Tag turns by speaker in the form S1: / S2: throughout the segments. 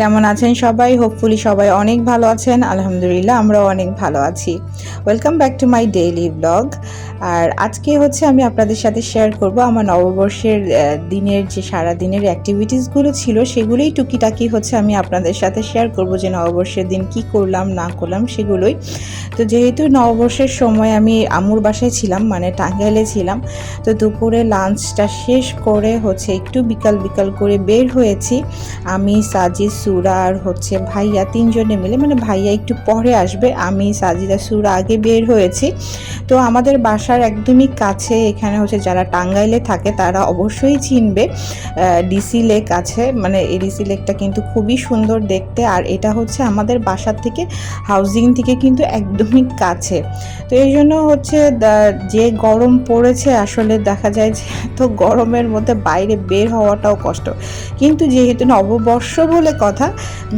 S1: কেমন আছেন সবাই? হোপফুলি সবাই অনেক ভালো আছেন। আলহামদুলিল্লাহ আমরাও অনেক ভালো আছি। Welcome back to my daily blog আর আজকে হচ্ছে আমি আপনাদের সাথে শেয়ার করব আমার নববর্ষের দিনের যে সারা দিনের অ্যাক্টিভিটিসগুলো ছিল সেগুলোই টুকিটাকি হচ্ছে আমি আপনাদের সাথে শেয়ার করব যে নববর্ষের দিন কি করলাম, না করলাম সেগুলোই। তো যেহেতু নববর্ষের সময় আমি আমুর বাসায় ছিলাম মানে টাঙ্গাইলে ছিলাম, তো দুপুরে লাঞ্চটা শেষ করে হচ্ছে একটু বিকাল বিকাল করে বের হয়েছি। আমি সাজিদ সুরা আর হচ্ছে ভাইয়া তিনজনে মিলে মানে ভাইয়া একটু পরে আসবে, আমি, সাজিদা, সুরা আগে বের হয়েছি। তো আমাদের বাসার একদমই কাছে, এখানে হচ্ছে যারা টাঙ্গাইলে থাকে তারা অবশ্যই চিনবে ডিসি লেক আছে মানে এই ডিসি লেকটা কিন্তু খুবই সুন্দর দেখতে, আর এটা হচ্ছে আমাদের বাসার থেকে, হাউজিং থেকে কিন্তু একদমই কাছে। তো এই জন্য হচ্ছে যে গরম পড়েছে, আসলে দেখা যায় যে এত গরমের মধ্যে বাইরে বের হওয়াটাও কষ্ট। কিন্তু যেহেতু নববর্ষ বলে কথা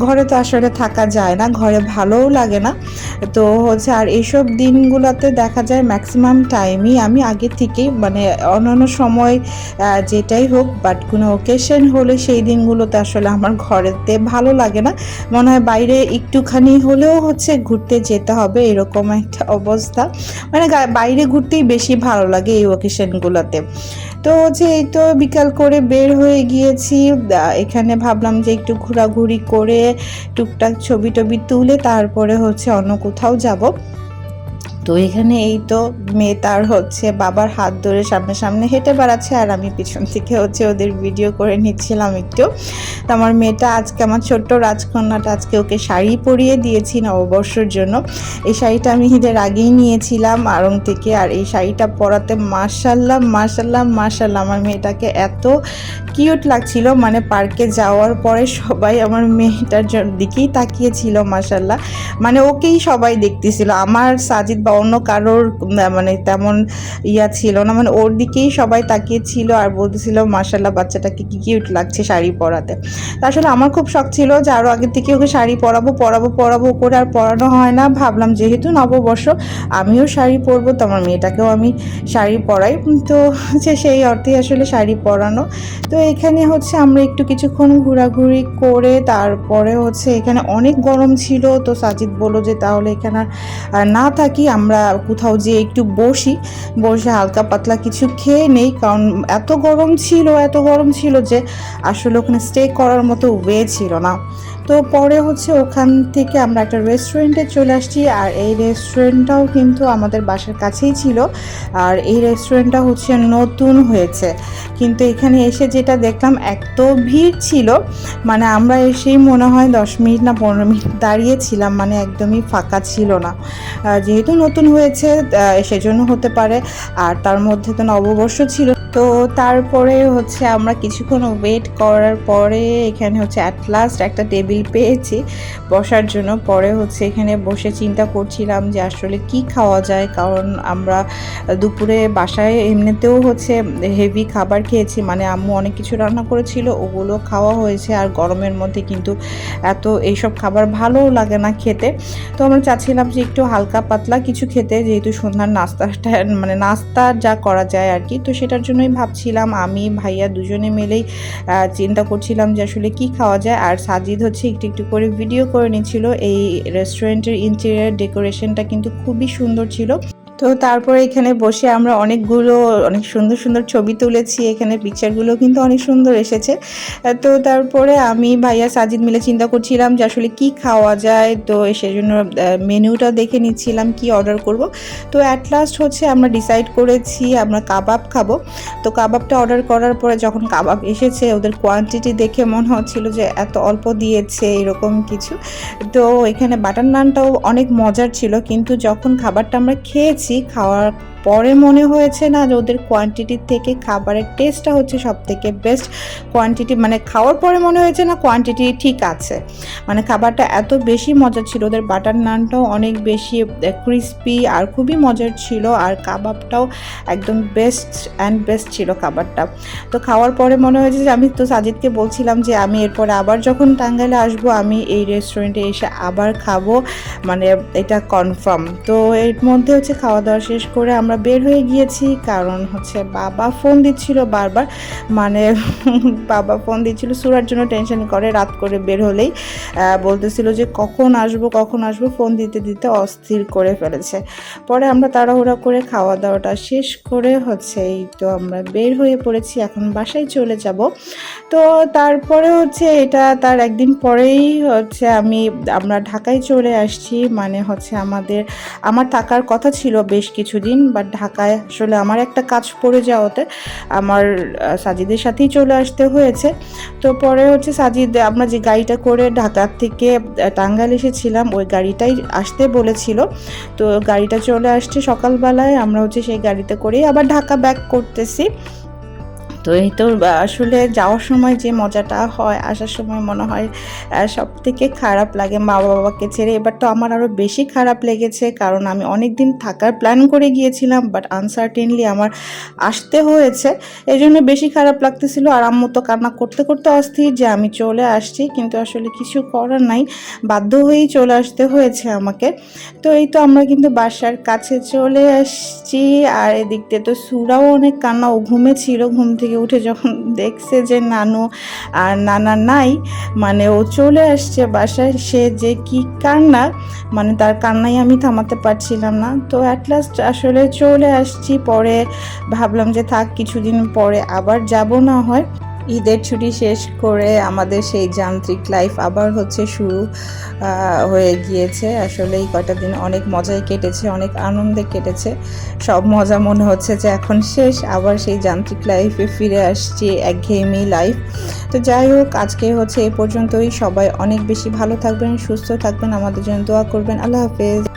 S1: ঘরে তো আসলে থাকা যায় না, ঘরে ভালোও লাগে না। তো হচ্ছে আর এইসব দিনগুলোতে দেখা যায় ম্যাক্সিমাম টাইমই আমি আগে থেকেই মানে অন্যান্য সময় যেটাই হোক বাট কোনো ওকেশন হলে সেই দিনগুলোতে আসলে আমার ঘরেতে ভালো লাগে না। মনে হয় বাইরে একটুখানি হলেও হচ্ছে ঘুরতে যেতে হবে, এরকম একটা অবস্থা। মানে বাইরে ঘুরতেই বেশি ভালো লাগে এই ওকেশনগুলোতে তো যে এই তো বিকাল করে বের হয়ে গিয়েছি এখানে ভাবলাম যে একটু ঘোরাঘুরি করে টুকটাক ছবি টবি তুলে তারপরে হচ্ছে অন্য কোথাও যাব। তো এখানে এই তো মেয়ে তার হচ্ছে বাবার হাত ধরে সামনে সামনে হেঁটে বেড়াচ্ছে আর আমি পিছন থেকে হচ্ছে ওদের ভিডিও করে নিচ্ছিলাম একটু। তো আমার মেয়েটা আজকে, আমার ছোট্ট রাজকন্যাটা আজকে ওকে শাড়ি পরিয়ে দিয়েছি নববর্ষর জন্য। এই শাড়িটা আমি ঈদের আগেই নিয়েছিলাম আড়ং থেকে আর এই শাড়িটা পরাতে মার্শাল্লাহ মার্শাল্লাহ মার্শাল্লাহ আমার মেয়েটাকে এত কিউট লাগছিল মানে পার্কে যাওয়ার পরে সবাই আমার মেয়েটার দিকেই তাকিয়েছিল মার্শাল্লাহ মানে ওকেই সবাই দেখতেছিল। আমার সাজিদ বা অন্য কারোর মানে তেমন ইয়া ছিল না। মানে ওর দিকেই সবাই তাকিয়েছিল আর বলতেছিল মার্শাল্লাহ বাচ্চাটাকে কী কিউট লাগছে শাড়ি পরাতে। তা আসলে আমার খুব শখ ছিল যে আরও আগের থেকে ওকে শাড়ি পরাবো পরাবো পরাবো করে আর পরানো হয় না। ভাবলাম যেহেতু নববর্ষ, আমিও শাড়ি পরবো, তো আমার মেয়েটাকেও আমি শাড়ি পরাই। তো হচ্ছে সেই অর্থেই আসলে শাড়ি পরানো। তো এখানে হচ্ছে আমরা একটু কিছুক্ষণ ঘোরাঘুরি করে তারপরে হচ্ছে এখানে অনেক গরম ছিল। তো সাজিদ বলল যে তাহলে এখানে না থাকি। আমরা কোথাও যেয়ে একটু বসি, বসে হালকা পাতলা কিছু খেয়ে নেই, কারণ এত গরম ছিল, এত গরম ছিল যে আসলে ওখানে স্টে করার মতো ওয়ে ছিল না। তো পরে হচ্ছে ওখান থেকে আমরা একটা রেস্টুরেন্টে চলে আসছি, আর এই রেস্টুরেন্টটাও কিন্তু আমাদের বাসার কাছেই ছিল, আর এই রেস্টুরেন্টটা হচ্ছে নতুন হয়েছে। কিন্তু এখানে এসে যেটা দেখলাম, এত ভিড় ছিল মানে আমরা এসেই মনে হয় দশ মিনিট না পনেরো মিনিট দাঁড়িয়েছিলাম মানে একদমই ফাঁকা ছিল না। যেহেতু নতুন হয়েছে সেজন্য হতে পারে। আর তার মধ্যে তো নববর্ষ ছিল। তো তারপরে হচ্ছে আমরা কিছুক্ষণ ওয়েট করার পরে এখানে হচ্ছে অ্যাট লাস্ট একটা টেবিল পেয়েছি। বসার জন্য পরে হচ্ছে এখানে বসে চিন্তা করছিলাম যে আসলে কি খাওয়া যায়, কারণ আমরা দুপুরে বাসায় এমনিতেও হচ্ছে হেভি খাবার খেয়েছি মানে আম্মু অনেক কিছু রান্না করেছিল, ওগুলো খাওয়া হয়েছে আর গরমের মধ্যে কিন্তু এত এইসব খাবার ভালোও লাগে না খেতে। তো আমরা চাচ্ছিলাম যে একটু হালকা পাতলা কিছু খেতে, যেহেতু সন্ধ্যার নাস্তাটা মানে নাস্তা যা করা যায় আর কি, তো সেটার জন্যই ভাবছিলাম, আমি, ভাইয়া দুজনে মিলেই চিন্তা করছিলাম যে আসলে কি খাওয়া যায়। আর সাজিদ হচ্ছে একটু একটু করে ভিডিও করে নিয়েছিল এই রেস্টুরেন্টের ইন্টেরিয়ার ডেকোরেশনটা কিন্তু খুবই সুন্দর ছিল। তো তারপরে এখানে বসে আমরা অনেকগুলো, অনেক সুন্দর সুন্দর ছবি তুলেছি। এখানে পিকচারগুলো কিন্তু অনেক সুন্দর এসেছে। তো তারপরে আমি ভাইয়া সাজিদ মিলে চিন্তা করছিলাম যে আসলে কি খাওয়া যায়। তো সেজন্য মেনুটা দেখে নিচ্ছিলাম কি অর্ডার করব। তো অ্যাট লাস্ট হচ্ছে আমরা ডিসাইড করেছি আমরা কাবাব খাব। তো কাবাবটা অর্ডার করার পরে যখন কাবাব এসেছে, ওদের কোয়ান্টিটি দেখে মনে হচ্ছিল যে এত অল্প দিয়েছে, এরকম কিছু। তো এখানে বাটার নানটাও অনেক মজার ছিল। কিন্তু যখন খাবারটা আমরা খেয়েছি খাওয়ার পরে মনে হয়েছে না যে ওদের কোয়ান্টিটির থেকে খাবারের টেস্টটা হচ্ছে সব থেকে বেস্ট কোয়ান্টিটি মানে খাওয়ার পরে মনে হয়েছে না কোয়ান্টিটি ঠিক আছে। মানে খাবারটা এত বেশি মজার ছিল, ওদের বাটার নানটাও অনেক বেশি ক্রিস্পি আর খুবই মজার ছিল আর কাবাবটাও একদম বেস্ট অ্যান্ড বেস্ট ছিল খাবারটা। তো খাওয়ার পরে মনে হয়েছে যে আমি তো সাজিদকে বলছিলাম যে আমি এরপরে আবার যখন টাঙ্গাইলে আসব, আমি এই রেস্টুরেন্টে এসে আবার খাব। মানে এটা কনফার্ম তো এর মধ্যে হচ্ছে খাওয়া দাওয়া শেষ করে আমরা আমরা বের হয়ে গিয়েছি, কারণ হচ্ছে বাবা ফোন দিচ্ছিল বারবার। মানে বাবা ফোন দিচ্ছিল, সুরার জন্য টেনশন করে, রাত করে বের হলেই বলতেছিল যে কখন আসব কখন আসব ফোন দিতে দিতে অস্থির করে ফেলেছে। পরে আমরা তাড়াহুড়া করে খাওয়া দাওয়াটা শেষ করে হচ্ছে এই তো আমরা বের হয়ে পড়েছি, এখন বাসায় চলে যাব। তো তারপরে হচ্ছে এটা তার একদিন পরেই হচ্ছে আমি আমরা ঢাকায় চলে আসছি মানে হচ্ছে আমাদের, আমার থাকার কথা ছিল বেশ কিছুদিন বাট ঢাকায় আসলে আমার একটা কাজ পড়ে যাওয়াতে আমার সাজিদের সাথেই চলে আসতে হয়েছে। তো পরে হচ্ছে সাজিদ, আমরা যে গাড়িটা করে ঢাকার থেকে টাঙ্গাইল এসেছিলাম, ওই গাড়িটাই আসতে বলেছিল। তো গাড়িটা চলে আসছে সকালবেলায়, আমরা হচ্ছে সেই গাড়িতে করেই আবার ঢাকা ব্যাক করতেছি। তো এই তো আসলে যাওয়ার সময় যে মজাটা হয়, আসার সময় মনে হয় সব থেকে খারাপ লাগে মা বাবাকে ছেড়ে। এবার তো আমার আরও বেশি খারাপ লেগেছে, কারণ আমি অনেক দিন থাকার প্ল্যান করে গিয়েছিলাম বাট আনসার্টেনলি আমার আসতে হয়েছে। এই জন্য বেশি খারাপ লাগতেছিল, আর আম্মু তো কান্না করতে করতে অস্থির যে আমি চলে আসছি, কিন্তু আসলে কিছু করার নাই, বাধ্য হয়েই চলে আসতে হয়েছে আমাকে। তো এই তো আমরা কিন্তু বাসার কাছে চলে আসছি, আর এদিক দিয়ে তো সুরাও অনেক কান্না, ও ঘুমেছিল ঘুম থেকে উঠে যখন দেখছে যে নানু আর নানা নাই মানে ও চলে আসছে বাসায়, সে যে কি কান্না মানে তার কান্নাই আমি থামাতে পারছিলাম না। তো অ্যাট লাস্ট আসলে চলে আসছি, পরে ভাবলাম যে থাক, কিছুদিন পরে আবার যাব না হয়। ঈদের ছুটি শেষ করে আমাদের সেই যান্ত্রিক লাইফ আবার হচ্ছে শুরু হয়ে গিয়েছে। আসলে এই কয়টা দিন অনেক মজাই কেটেছে, অনেক আনন্দে কেটেছে। সব মজা মনে হচ্ছে যে এখন শেষ, আবার সেই যান্ত্রিক লাইফে ফিরে আসছি একঘেয়েমি লাইফ তো যাই হোক, আজকে হচ্ছে এ পর্যন্তই। সবাই অনেক বেশি ভালো থাকবেন, সুস্থ থাকবেন। আমাদের জন্য দোয়া করবেন। আল্লাহ হাফেজ।